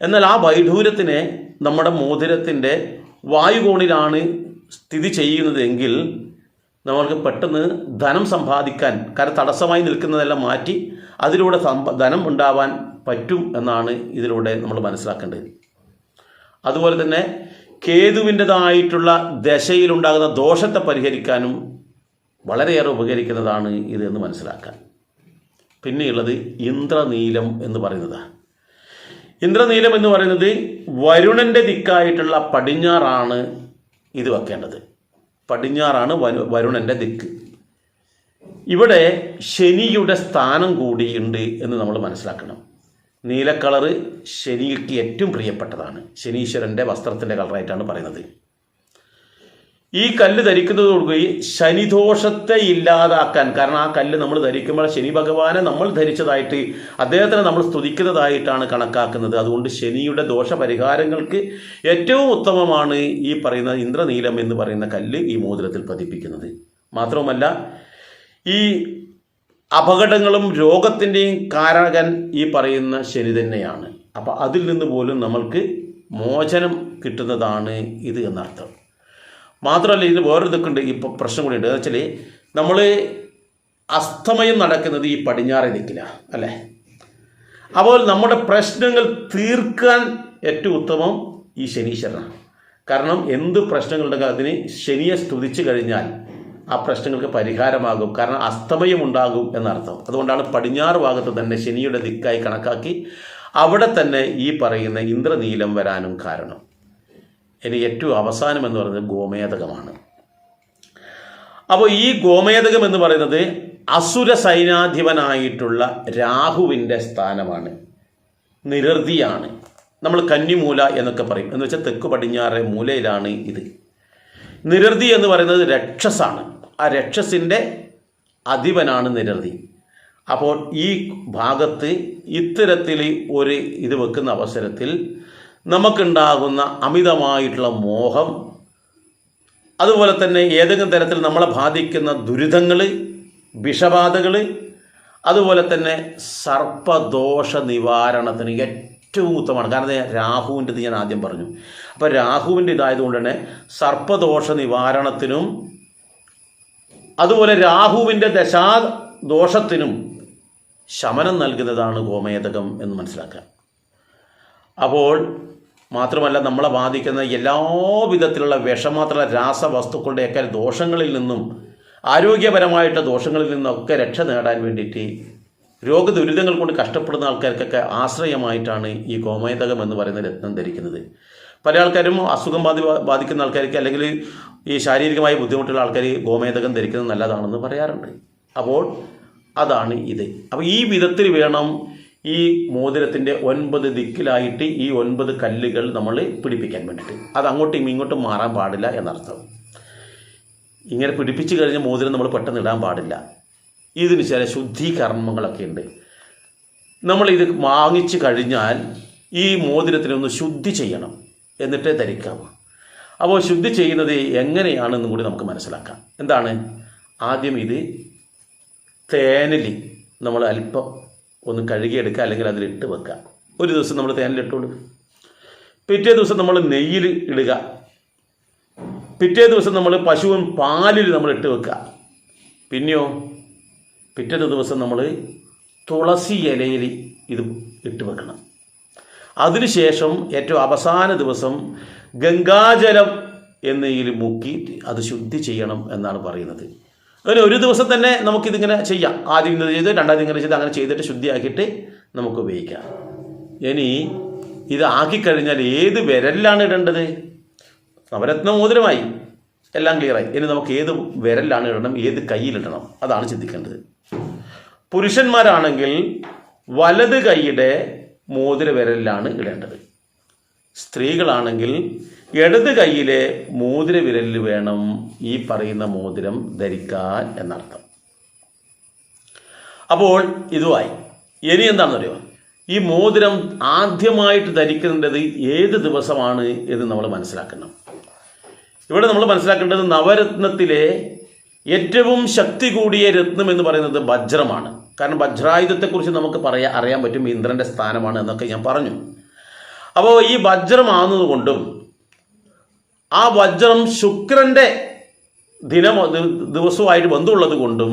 എന്നാൽ ആ വൈഡൂര്യത്തിനെ നമ്മുടെ മോതിരത്തിന്റെ വായുകോണിലാണ് സ്ഥിതി ചെയ്യുന്നതെങ്കിൽ നമ്മൾക്ക് പെട്ടെന്ന് ധനം സമ്പാദിക്കാൻ കര തടസ്സമായി നിൽക്കുന്നതെല്ലാം മാറ്റി അതിലൂടെ ധനം ഉണ്ടാവാൻ പറ്റും എന്നാണ് ഇതിലൂടെ നമ്മൾ മനസ്സിലാക്കേണ്ടത്. അതുപോലെ തന്നെ കേതുവിന്റെതായിട്ടുള്ള ദശയിലുണ്ടാകുന്ന ദോഷത്തെ പരിഹരിക്കാനും വളരെയേറെ ഉപകരിക്കുന്നതാണ് ഇതെന്ന് മനസ്സിലാക്കാൻ. പിന്നെയുള്ളത് ഇന്ദ്രനീലം എന്ന് പറയുന്നതാണ് ഇന്ദ്രനീലം എന്ന് പറയുന്നത് വരുണന്റെ ദിക്കായിട്ടുള്ള പടിഞ്ഞാറാണ് ഇത് വെക്കേണ്ടത്. പടിഞ്ഞാറാണ് വരു വരുണന്റെ ദിക്ക്. ഇവിടെ ശനിയുടെ സ്ഥാനം കൂടിയുണ്ട് എന്ന് നമ്മൾ മനസ്സിലാക്കണം. നീല ശനിക്ക് ഏറ്റവും പ്രിയപ്പെട്ടതാണ്. ശനീശ്വരന്റെ വസ്ത്രത്തിന്റെ കളറായിട്ടാണ് പറയുന്നത്. ഈ കല്ല് ധരിക്കുന്നതോടുകൂടി ശനിദോഷത്തെ ഇല്ലാതാക്കാൻ കാരണം ആ കല്ല് നമ്മൾ ധരിക്കുമ്പോൾ ശനി ഭഗവാനെ നമ്മൾ ധരിച്ചതായിട്ട് അദ്ദേഹത്തിനെ നമ്മൾ സ്തുതിക്കുന്നതായിട്ടാണ് കണക്കാക്കുന്നത്. അതുകൊണ്ട് ശനിയുടെ ദോഷപരിഹാരങ്ങൾക്ക് ഏറ്റവും ഉത്തമമാണ് ഈ പറയുന്ന ഇന്ദ്രനീലം എന്ന് പറയുന്ന കല്ല് ഈ മോതിരത്തിൽ പതിപ്പിക്കുന്നത്. മാത്രവുമല്ല ഈ അപകടങ്ങളും രോഗത്തിന്റെയും കാരകൻ ഈ പറയുന്ന ശനി തന്നെയാണ്. അപ്പോൾ അതിൽ നിന്ന് പോലും നമ്മൾക്ക് മോചനം കിട്ടുന്നതാണ് ഇത് എന്നർത്ഥം. മാത്രമല്ല ഇതിന് വേറൊരു ഇതൊക്കെ ഉണ്ട് പ്രശ്നം കൂടി ഉണ്ട്. എന്ന് വെച്ചാൽ നമ്മൾ അസ്തമയം നടക്കുന്നത് ഈ പടിഞ്ഞാറേ ദിക്കിലാണ് അല്ലേ? അപ്പോൾ നമ്മുടെ പ്രശ്നങ്ങൾ തീർക്കാൻ ഏറ്റവും ഉത്തമം ഈ ശനീശ്വരനാണ്. കാരണം എന്ത് പ്രശ്നങ്ങളുണ്ടെങ്കിൽ അതിന് ശനിയെ സ്തുതിച്ചു കഴിഞ്ഞാൽ ആ പ്രശ്നങ്ങൾക്ക് പരിഹാരമാകും. കാരണം അസ്തമയം ഉണ്ടാകും എന്നർത്ഥം. അതുകൊണ്ടാണ് പടിഞ്ഞാറ് ഭാഗത്ത് തന്നെ ശനിയുടെ ദിക്കായി കണക്കാക്കി അവിടെ തന്നെ ഈ പറയുന്ന ഇന്ദ്രനീലം വരാനും കാരണം. ഇനി ഏറ്റവും അവസാനം എന്ന് പറയുന്നത് ഗോമേതകമാണ്. അപ്പോൾ ഈ ഗോമേതകം എന്ന് പറയുന്നത് അസുര സൈനാധിപനായിട്ടുള്ള രാഹുവിന്റെ സ്ഥാനമാണ്. നിരർതിയാണ് നമ്മൾ കന്നിമൂല എന്നൊക്കെ പറയും. എന്ന് വെച്ചാൽ തെക്ക് പടിഞ്ഞാറ് മൂലയിലാണ് ഇത്. നിരർതി എന്ന് പറയുന്നത് രക്ഷസാണ്. ആ രക്ഷസിന്റെ അധിപനാണ് നിരതി അപ്പോൾ ഈ ഭാഗത്ത് ഇത്തരത്തിൽ ഒരു ഇത് വെക്കുന്ന അവസരത്തിൽ നമുക്കുണ്ടാകുന്ന അമിതമായിട്ടുള്ള മോഹം അതുപോലെ തന്നെ ഏതെങ്കിലും തരത്തിൽ നമ്മളെ ബാധിക്കുന്ന ദുരിതങ്ങൾ വിഷബാധകൾ അതുപോലെ തന്നെ സർപ്പദോഷ നിവാരണത്തിന് ഏറ്റവും ഉത്തമമാണ്. കാരണം രാഹുവിന്റെ ഞാൻ ആദ്യം പറഞ്ഞു. അപ്പോൾ രാഹുവിന്റെ ഇതായതുകൊണ്ട് തന്നെ സർപ്പദോഷ നിവാരണത്തിനും അതുപോലെ രാഹുവിന്റെ ദശാ ദോഷത്തിനും ശമനം നൽകുന്നതാണ് ഗോമേതകം എന്ന് മനസ്സിലാക്കുക. അപ്പോൾ മാത്രമല്ല നമ്മളെ ബാധിക്കുന്ന എല്ലാ വിധത്തിലുള്ള വിഷമാത്ര രാസവസ്തുക്കളുടെയൊക്കെ ദോഷങ്ങളിൽ നിന്നും ആരോഗ്യപരമായിട്ട് ദോഷങ്ങളിൽ നിന്നൊക്കെ രക്ഷ നേടാൻ വേണ്ടിയിട്ട് രോഗദുരിതങ്ങൾ കൊണ്ട് കഷ്ടപ്പെടുന്ന ആൾക്കാർക്കൊക്കെ ആശ്രയമായിട്ടാണ് ഈ ഗോമേതകം എന്ന് പറയുന്ന രത്നം ധരിക്കുന്നത്. പല ആൾക്കാരും അസുഖം ബാധി ബാധിക്കുന്ന ആൾക്കാർക്ക് അല്ലെങ്കിൽ ഈ ശാരീരികമായി ബുദ്ധിമുട്ടുള്ള ആൾക്കാർ ഗോമേതകം ധരിക്കുന്നത് നല്ലതാണെന്ന് പറയാറുണ്ട്. അപ്പോൾ അതാണ് ഇത്. അപ്പോൾ ഈ വിധത്തിൽ വേണം ഈ മോതിരത്തിന്റെ ഒൻപത് ദിക്കിലായിട്ട് ഈ ഒൻപത് കല്ലുകൾ നമ്മൾ പിടിപ്പിക്കാൻ വേണ്ടിയിട്ട്. അത് അങ്ങോട്ടും ഇങ്ങോട്ടും മാറാൻ പാടില്ല എന്നർത്ഥം. ഇങ്ങനെ പിടിപ്പിച്ച് കഴിഞ്ഞ മോതിരം നമ്മൾ പെട്ടെന്ന് ഇടാൻ പാടില്ല. ഇതിന് ചില ശുദ്ധീകർമ്മങ്ങളൊക്കെ ഉണ്ട്. നമ്മൾ ഇത് വാങ്ങിച്ചു കഴിഞ്ഞാൽ ഈ മോതിരത്തിനെ ഒന്ന് ശുദ്ധി ചെയ്യണം. എന്നിട്ടേ ധരിക്കാവൂ. അപ്പോൾ ശുദ്ധി ചെയ്യുന്നത് എങ്ങനെയാണെന്നും കൂടി നമുക്ക് മനസ്സിലാക്കാം. എന്താണ്? ആദ്യം ഇത് തേനിൽ നമ്മൾ അല്പം ഒന്ന് കഴുകിയെടുക്കുക അല്ലെങ്കിൽ അതിലിട്ട് വെക്കുക. ഒരു ദിവസം നമ്മൾ തേനിലിട്ട് കൊടുക്കുക പിറ്റേ ദിവസം നമ്മൾ നെയ്യിൽ ഇടുക. പിറ്റേ ദിവസം നമ്മൾ പശുവും പാലിൽ നമ്മൾ ഇട്ട് വെക്കുക. പിന്നെയോ? പിറ്റേ ദിവസം നമ്മൾ തുളസി ഇലയിൽ ഇത് ഇട്ട് വെക്കണം. അതിനുശേഷം ഏറ്റവും അവസാന ദിവസം ഗംഗാജലം എന്നതിൽ മുക്കി അത് ശുദ്ധി ചെയ്യണം എന്നാണ് പറയുന്നത്. അങ്ങനെ ഒരു ദിവസം തന്നെ നമുക്കിതിങ്ങനെ ചെയ്യാം. ആദ്യം ഇന്നത് ചെയ്ത് രണ്ടാമത് ഇങ്ങനെ ചെയ്ത് അങ്ങനെ ചെയ്തിട്ട് ശുദ്ധിയാക്കിയിട്ട് നമുക്ക് ഉപയോഗിക്കാം. ഇനി ഇത് ആക്കിക്കഴിഞ്ഞാൽ ഏത് വിരലിലാണ് ഇടേണ്ടത്? നവരത്ന മോതിരമായി. എല്ലാം ക്ലിയറായി ഇനി നമുക്ക് ഏത് വിരലിലാണ് ഇടണം? ഏത് കയ്യിലിടണം അതാണ് ചിന്തിക്കേണ്ടത്. പുരുഷന്മാരാണെങ്കിൽ വലത് കൈയുടെ മോതിര വിരലിലാണ് ഇടേണ്ടത്. സ്ത്രീകളാണെങ്കിൽ ഇടത് കൈയിലെ മോതിര വിരലിൽ വേണം ഈ പറയുന്ന മോതിരം ധരിക്കാൻ എന്നർത്ഥം. അപ്പോൾ ഇതുമായി ഇനി എന്താണെന്നറിയോ? ഈ മോതിരം ആദ്യമായിട്ട് ധരിക്കേണ്ടത് ഏത് ദിവസമാണ് എന്ന് നമ്മൾ മനസ്സിലാക്കണം. ഇവിടെ നമ്മൾ മനസ്സിലാക്കേണ്ടത് നവരത്നത്തിലെ ഏറ്റവും ശക്തി കൂടിയ രത്നം എന്ന് പറയുന്നത് വജ്രമാണ്. കാരണം വജ്രായുധത്തെക്കുറിച്ച് നമുക്ക് പറയാ അറിയാൻ പറ്റും ഇന്ദ്രന്റെ സ്ഥാനമാണ് എന്നൊക്കെ ഞാൻ പറഞ്ഞു. അപ്പോൾ ഈ വജ്രമാകുന്നതുകൊണ്ടും ആ വജ്രം ശുക്രന്റെ ദിനം ദിവസവുമായിട്ട് ബന്ധമുള്ളത് കൊണ്ടും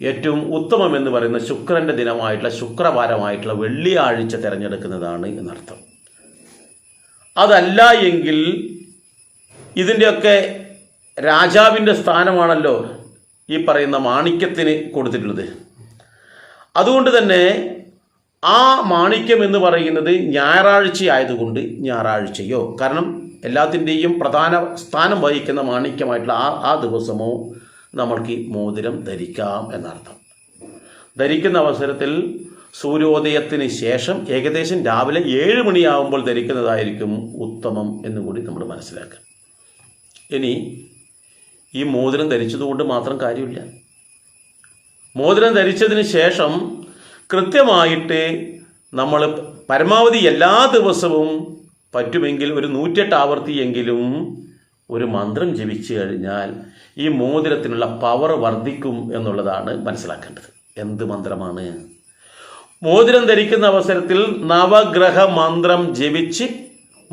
ഏറ്റവും ഉത്തമം എന്ന് പറയുന്ന ശുക്രന്റെ ദിനമായിട്ടുള്ള ശുക്രവാരമായിട്ടുള്ള വെള്ളിയാഴ്ച തിരഞ്ഞെടുക്കുന്നതാണ് എന്നർത്ഥം. അതല്ല എങ്കിൽ ഇതിന്റെയൊക്കെ രാജാവിന്റെ സ്ഥാനമാണല്ലോ ഈ പറയുന്ന മാണിക്യത്തിന് കൊടുത്തിട്ടുള്ളത്. അതുകൊണ്ട് തന്നെ ആ മാണിക്യം എന്ന് പറയുന്നത് ഞായറാഴ്ച ആയതുകൊണ്ട് ഞായറാഴ്ചയോ കാരണം എല്ലാത്തിന്റെയും പ്രധാന സ്ഥാനം വഹിക്കുന്ന മാണിക്യമായിട്ടുള്ള ആ ആ ദിവസമോ നമ്മൾക്ക് മോതിരം ധരിക്കാം എന്നർത്ഥം. ധരിക്കുന്ന അവസരത്തിൽ സൂര്യോദയത്തിന് ശേഷം ഏകദേശം രാവിലെ ഏഴ് മണിയാവുമ്പോൾ ധരിക്കുന്നതായിരിക്കും ഉത്തമം എന്നുകൂടി നമ്മൾ മനസ്സിലാക്കുക. ഇനി ഈ മോതിരം ധരിച്ചതുകൊണ്ട് മാത്രം കാര്യമില്ല. മോതിരം ധരിച്ചതിന് ശേഷം കൃത്യമായിട്ട് നമ്മൾ പരമാവധി എല്ലാ ദിവസവും പറ്റുമെങ്കിൽ ഒരു നൂറ്റെട്ട് ആവർത്തിയെങ്കിലും ഒരു മന്ത്രം ജപിച്ചു കഴിഞ്ഞാൽ ഈ മോതിരത്തിനുള്ള പവർ വർദ്ധിക്കും എന്നുള്ളതാണ് മനസ്സിലാക്കേണ്ടത്. എന്ത് മന്ത്രമാണ്? മോതിരം ധരിക്കുന്ന അവസരത്തിൽ നവഗ്രഹ മന്ത്രം ജപിച്ച്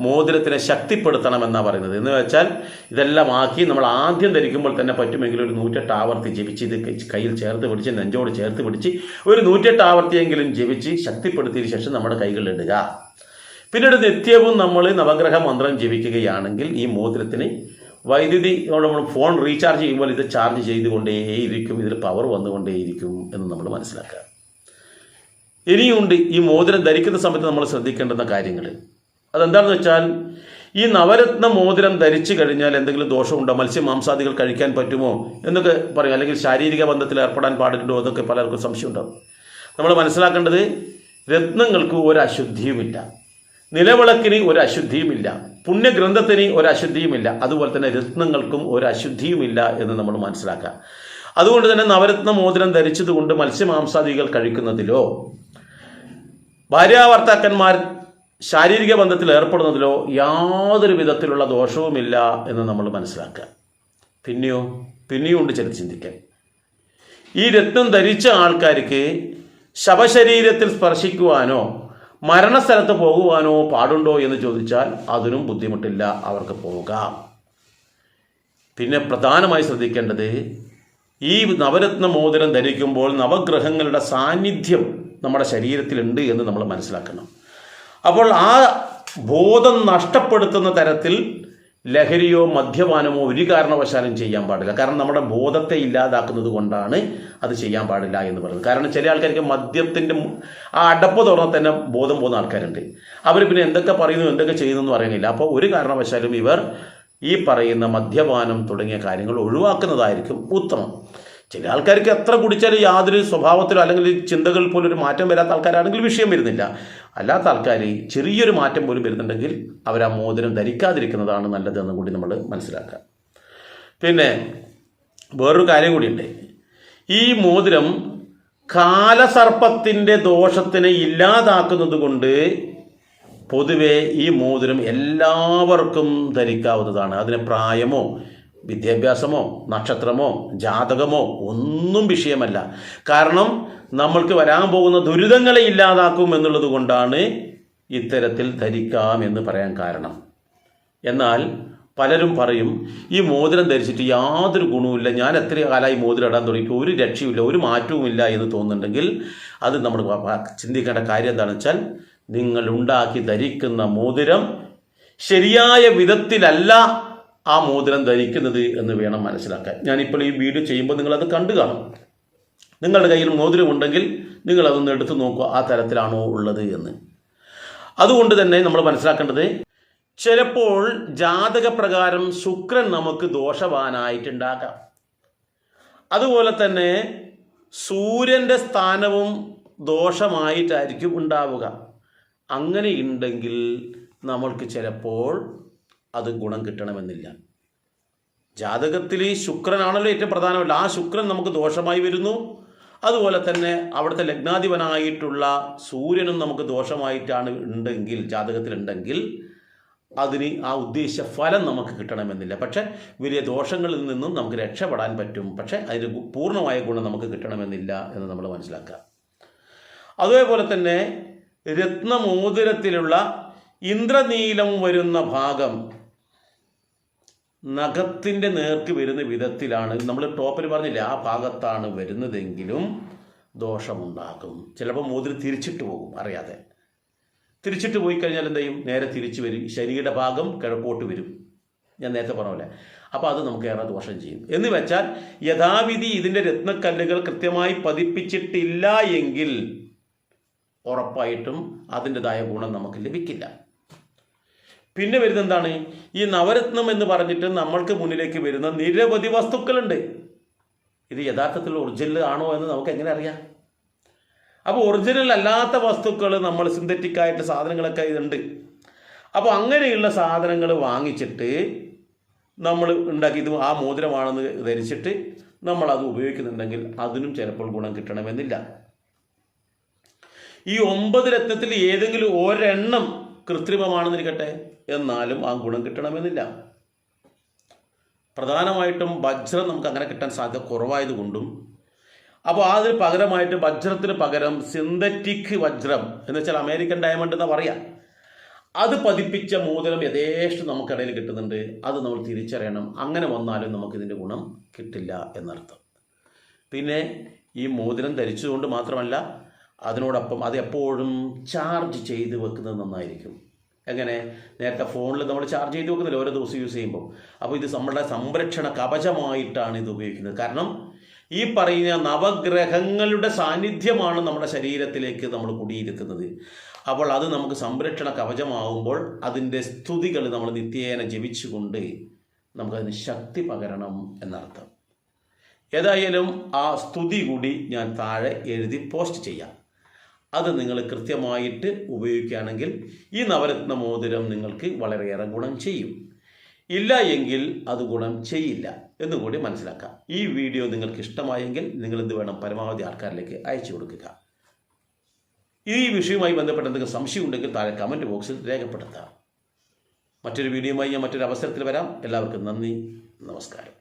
മോതിരത്തിനെ ശക്തിപ്പെടുത്തണമെന്നാണ് പറയുന്നത്. എന്ന് വെച്ചാൽ ഇതെല്ലാം ആക്കി നമ്മൾ ആദ്യം ധരിക്കുമ്പോൾ തന്നെ പറ്റുമെങ്കിൽ ഒരു നൂറ്റെട്ട് ആവർത്തി ജപിച്ച് ഇത് കയ്യിൽ ചേർത്ത് പിടിച്ച് നെഞ്ചോട് ചേർത്ത് പിടിച്ച് ഒരു നൂറ്റെട്ട് ആവർത്തിയെങ്കിലും ജപിച്ച് ശക്തിപ്പെടുത്തിയതിന് ശേഷം നമ്മുടെ കൈകളിലിടുക പിന്നീട് നിത്യവും നമ്മൾ നവഗ്രഹ മന്ത്രം ജപിക്കുകയാണെങ്കിൽ ഈ മോതിരത്തിന് വൈദ്യുതി നമ്മൾ ഫോൺ റീചാർജ് ചെയ്യുമ്പോൾ ഇത് ചാർജ് ചെയ്തുകൊണ്ടേയിരിക്കും. ഇതിൽ പവർ വന്നുകൊണ്ടേയിരിക്കും എന്ന് നമ്മൾ മനസ്സിലാക്കുക. ഇനിയുണ്ട് ഈ മോതിരം ധരിക്കുന്ന സമയത്ത് നമ്മൾ ശ്രദ്ധിക്കേണ്ടുന്ന കാര്യങ്ങൾ. അതെന്താണെന്ന് വെച്ചാൽ ഈ നവരത്ന മോതിരം ധരിച്ചു കഴിഞ്ഞാൽ എന്തെങ്കിലും ദോഷമുണ്ടോ? മത്സ്യമാംസാദികൾ കഴിക്കാൻ പറ്റുമോ? എന്നൊക്കെ പറയും. അല്ലെങ്കിൽ ശാരീരിക ബന്ധത്തിൽ ഏർപ്പെടാൻ പാടില്ലോ എന്നൊക്കെ പലർക്കും സംശയമുണ്ടാവും. നമ്മൾ മനസ്സിലാക്കേണ്ടത് രത്നങ്ങൾക്ക് ഒരു അശുദ്ധിയുമില്ല. നിലവിളക്കിന് ഒരു അശുദ്ധിയുമില്ല. പുണ്യഗ്രന്ഥത്തിന് ഒരു അശുദ്ധിയുമില്ല. അതുപോലെ തന്നെ രത്നങ്ങൾക്കും ഒരു അശുദ്ധിയുമില്ല എന്ന് നമ്മൾ മനസ്സിലാക്കുക അതുകൊണ്ട് തന്നെ നവരത്ന മോതിരം ധരിച്ചതുകൊണ്ട് മത്സ്യമാംസാദികൾ കഴിക്കുന്നതിലോ? ഭാര്യാഭർത്താക്കന്മാർ ശാരീരിക ബന്ധത്തിൽ ഏർപ്പെടുന്നതിലോ യാതൊരു വിധത്തിലുള്ള ദോഷവുമില്ല എന്ന് നമ്മൾ മനസ്സിലാക്കുക. പിന്നെയോ പിന്നെയും ഉണ്ട് ചില ചിന്തിക്കാൻ. ഈ രത്നം ധരിച്ച ആൾക്കാർക്ക് ശവശരീരത്തിൽ സ്പർശിക്കുവാനോ മരണസ്ഥലത്ത് പോകുവാനോ പാടുണ്ടോ എന്ന് ചോദിച്ചാൽ അതിനും ബുദ്ധിമുട്ടില്ല അവർക്ക് പോകാം. പിന്നെ പ്രധാനമായി ശ്രദ്ധിക്കേണ്ടത് ഈ നവരത്ന മോതിരം ധരിക്കുമ്പോൾ നവഗ്രഹങ്ങളുടെ സാന്നിധ്യം നമ്മുടെ ശരീരത്തിലുണ്ട് എന്ന് നമ്മൾ മനസ്സിലാക്കണം. അപ്പോൾ ആ ബോധം നഷ്ടപ്പെടുത്തുന്ന തരത്തിൽ ലഹരിയോ മദ്യപാനമോ ഒരു കാരണവശാലും ചെയ്യാൻ പാടില്ല. കാരണം നമ്മുടെ ബോധത്തെ ഇല്ലാതാക്കുന്നത് കൊണ്ടാണ് അത് ചെയ്യാൻ പാടില്ല എന്ന് പറയുന്നത്. കാരണം ചില ആൾക്കാർക്ക് മദ്യത്തിന്റെ ആ അടപ്പ് തുറന്നാൽ തന്നെ ബോധം പോകുന്ന ആൾക്കാരുണ്ട്. അവർ പിന്നെ എന്തൊക്കെ പറയുന്നു എന്തൊക്കെ ചെയ്യുന്നു എന്ന് പറയുന്നില്ല. അപ്പോൾ ഒരു കാരണവശാലും ഇവർ ഈ പറയുന്ന മദ്യപാനം തുടങ്ങിയ കാര്യങ്ങൾ ഒഴിവാക്കുന്നതായിരിക്കും ഉത്തമം. ചില ആൾക്കാർക്ക് എത്ര കുടിച്ചാലും യാതൊരു സ്വഭാവത്തിലോ അല്ലെങ്കിൽ ചിന്തകൾ പോലും ഒരു മാറ്റം വരാത്ത ആൾക്കാരാണെങ്കിൽ വിഷയം വരുന്നില്ല. അല്ലാത്ത ആൾക്കാർ ചെറിയൊരു മാറ്റം പോലും വരുന്നുണ്ടെങ്കിൽ അവർ ആ മോതിരം ധരിക്കാതിരിക്കുന്നതാണ് നല്ലതെന്ന് കൂടി നമ്മൾ മനസ്സിലാക്കുക. പിന്നെ വേറൊരു കാര്യം കൂടിയുണ്ട്. ഈ മോതിരം കാലസർപ്പത്തിന്റെ ദോഷത്തിനെ ഇല്ലാതാക്കുന്നത് കൊണ്ട് പൊതുവെ ഈ മോതിരം എല്ലാവർക്കും ധരിക്കാവുന്നതാണ്. അതിന് പ്രായമോ വിദ്യാഭ്യാസമോ നക്ഷത്രമോ ജാതകമോ ഒന്നും വിഷയമല്ല. കാരണം നമ്മൾക്ക് വരാൻ പോകുന്ന ദുരിതങ്ങളെ ഇല്ലാതാക്കും എന്നുള്ളത് കൊണ്ടാണ് ഇത്തരത്തിൽ ധരിക്കാം എന്ന് പറയാൻ കാരണം. എന്നാൽ പലരും പറയും ഈ മോതിരം ധരിച്ചിട്ട് യാതൊരു ഗുണവുമില്ല. ഞാൻ എത്ര കാലമായി മോതിരം ഇടാൻ തുടങ്ങിയിട്ട് ഒരു രക്ഷയുമില്ല ഒരു മാറ്റവുമില്ല എന്ന് തോന്നുന്നുണ്ടെങ്കിൽ അത് നമ്മൾ ചിന്തിക്കേണ്ട കാര്യം എന്താണെന്ന് വെച്ചാൽ നിങ്ങൾ ഉണ്ടാക്കി ധരിക്കുന്ന മോതിരം ശരിയായ വിധത്തിലല്ല ആ മോതിരം ധരിക്കുന്നത് എന്ന് വേണം മനസ്സിലാക്കാൻ. ഞാനിപ്പോൾ ഈ വീഡിയോ ചെയ്യുമ്പോൾ നിങ്ങളത് കണ്ടു കാണും. നിങ്ങളുടെ കയ്യിൽ മോതിരം ഉണ്ടെങ്കിൽ നിങ്ങൾ അതൊന്ന് എടുത്തു നോക്കുക ആ തരത്തിലാണോ ഉള്ളത് എന്ന്. അതുകൊണ്ട് തന്നെ നമ്മൾ മനസ്സിലാക്കേണ്ടത് ചിലപ്പോൾ ജാതകപ്രകാരം ശുക്രൻ നമുക്ക് ദോഷവാനായിട്ടുണ്ടാകാം. അതുപോലെ തന്നെ സൂര്യന്റെ സ്ഥാനവും ദോഷമായിട്ടായിരിക്കും ഉണ്ടാവുക. അങ്ങനെയുണ്ടെങ്കിൽ നമ്മൾക്ക് ചിലപ്പോൾ അത് ഗുണം കിട്ടണമെന്നില്ല. ജാതകത്തിൽ ശുക്രനാണല്ലോ ഏറ്റവും പ്രധാനമല്ല. ആ ശുക്രൻ നമുക്ക് ദോഷമായി വരുന്നു. അതുപോലെ തന്നെ അവിടുത്തെ ലഗ്നാധിപനായിട്ടുള്ള സൂര്യനും നമുക്ക് ദോഷമായിട്ടാണ് ഉണ്ടെങ്കിൽ ജാതകത്തിലുണ്ടെങ്കിൽ അതിന് ആ ഉദ്ദേശിച്ച ഫലം നമുക്ക് കിട്ടണമെന്നില്ല. പക്ഷേ വലിയ ദോഷങ്ങളിൽ നിന്നും നമുക്ക് രക്ഷപ്പെടാൻ പറ്റും. പക്ഷേ അതിന് പൂർണമായ ഗുണം നമുക്ക് കിട്ടണമെന്നില്ല എന്ന് നമ്മൾ മനസ്സിലാക്കുക. അതേപോലെ തന്നെ രത്നമോതിരത്തിലുള്ള ഇന്ദ്രനീലം വരുന്ന ഭാഗം നഖത്തിന്റെ നേർക്ക് വരുന്ന വിധത്തിലാണ്. നമ്മൾ ടോപ്പിൽ പറഞ്ഞില്ലേ ആ ഭാഗത്താണ് വരുന്നതെങ്കിലും ദോഷമുണ്ടാകും. ചിലപ്പോൾ മോതിരം തിരിച്ചിട്ട് പോകും അറിയാതെ. തിരിച്ചിട്ട് പോയി കഴിഞ്ഞാൽ എന്ത് ചെയ്യും? നേരെ തിരിച്ചു വരും. ശരീരയുടെ ഭാഗം കിഴക്കോട്ട് വരും. ഞാൻ നേരത്തെ പറഞ്ഞ പോലെ. അപ്പോൾ അത് നമുക്ക് ഏറെ ദോഷം ചെയ്യും. എന്ന് വെച്ചാൽ യഥാവിധി ഇതിന്റെ രത്നക്കല്ലുകൾ കൃത്യമായി പതിപ്പിച്ചിട്ടില്ല എങ്കിൽ ഉറപ്പായിട്ടും അതിന്റെതായ ഗുണം നമുക്ക് ലഭിക്കില്ല. പിന്നെ വരുന്നത് എന്താണ്? ഈ നവരത്നം എന്ന് പറഞ്ഞിട്ട് നമ്മൾക്ക് മുന്നിലേക്ക് വരുന്ന നിരവധി വസ്തുക്കളുണ്ട്. ഇത് യഥാർത്ഥത്തിൽ ഒറിജിനൽ ആണോ എന്ന് നമുക്ക് എങ്ങനെ അറിയാം? അപ്പോൾ ഒറിജിനൽ അല്ലാത്ത വസ്തുക്കൾ നമ്മൾ സിന്തറ്റിക് ആയിട്ട് സാധനങ്ങളൊക്കെ ഇതുണ്ട്. അപ്പോൾ അങ്ങനെയുള്ള സാധനങ്ങൾ വാങ്ങിച്ചിട്ട് നമ്മൾ ഉണ്ടാക്കി ആ മോതിരമാണെന്ന് ധരിച്ചിട്ട് നമ്മൾ അത് ഉപയോഗിക്കുന്നുണ്ടെങ്കിൽ അതിനും ചിലപ്പോൾ ഗുണം കിട്ടണമെന്നില്ല. ഈ ഒമ്പത് രത്നത്തിൽ ഏതെങ്കിലും ഒരെണ്ണം കൃത്രിമമാണെന്നിരിക്കട്ടെ. എന്നാലും ആ ഗുണം കിട്ടണമെന്നില്ല. പ്രധാനമായിട്ടും വജ്രം നമുക്ക് അങ്ങനെ കിട്ടാൻ സാധ്യത കുറവായതുകൊണ്ടും അപ്പോൾ അതിന് പകരമായിട്ട് വജ്രത്തിന് പകരം സിന്തറ്റിക് വജ്രം എന്ന് വെച്ചാൽ അമേരിക്കൻ ഡയമണ്ട് എന്ന് പറയാം. അത് പതിപ്പിച്ച മോതിരം യഥേഷ്ടം നമുക്കിടയിൽ കിട്ടുന്നുണ്ട്. അത് നമ്മൾ തിരിച്ചറിയണം. അങ്ങനെ വന്നാലും നമുക്കിതിന്റെ ഗുണം കിട്ടില്ല എന്നർത്ഥം. പിന്നെ ഈ മോതിരം ധരിച്ചുകൊണ്ട് മാത്രമല്ല അതിനോടൊപ്പം അത് എപ്പോഴും ചാർജ് ചെയ്ത് വെക്കുന്നത് നന്നായിരിക്കും. എങ്ങനെ? നേരത്തെ ഫോണിൽ നമ്മൾ ചാർജ് ചെയ്ത് വെക്കുന്നില്ല ഓരോ ദിവസം യൂസ് ചെയ്യുമ്പോൾ അപ്പോൾ ഇത് നമ്മുടെ സംരക്ഷണ കവചമായിട്ടാണ് ഇത് ഉപയോഗിക്കുന്നത്. കാരണം ഈ പറയുന്ന നവഗ്രഹങ്ങളുടെ സാന്നിധ്യമാണ് നമ്മുടെ ശരീരത്തിലേക്ക് നമ്മൾ കുടിയിരുത്തുന്നത് അപ്പോൾ അത് നമുക്ക് സംരക്ഷണ കവചമാകുമ്പോൾ അതിന്റെ സ്തുതികൾ നമ്മൾ നിത്യേന ജപിച്ചുകൊണ്ട് നമുക്കതിന് ശക്തി പകരണം എന്നർത്ഥം. ഏതായാലും ആ സ്തുതി കൂടി ഞാൻ താഴെ എഴുതി പോസ്റ്റ് ചെയ്യാം. അത് നിങ്ങൾ കൃത്യമായിട്ട് ഉപയോഗിക്കുകയാണെങ്കിൽ ഈ നവരത്ന മോതിരം നിങ്ങൾക്ക് വളരെയേറെ ഗുണം ചെയ്യും. ഇല്ല എങ്കിൽ അത് ഗുണം ചെയ്യില്ല എന്നുകൂടി മനസ്സിലാക്കാം. ഈ വീഡിയോ നിങ്ങൾക്ക് ഇഷ്ടമായെങ്കിൽ നിങ്ങൾ എന്ത് വേണം പരമാവധി ആൾക്കാരിലേക്ക് അയച്ചു കൊടുക്കുക. ഈ വിഷയവുമായി ബന്ധപ്പെട്ട എന്തെങ്കിലും സംശയം ഉണ്ടെങ്കിൽ താഴെ കമന്റ് ബോക്സിൽ രേഖപ്പെടുത്താം മറ്റൊരു വീഡിയോയുമായി ഞാൻ മറ്റൊരു അവസരത്തിൽ വരാം. എല്ലാവർക്കും നന്ദി. നമസ്കാരം.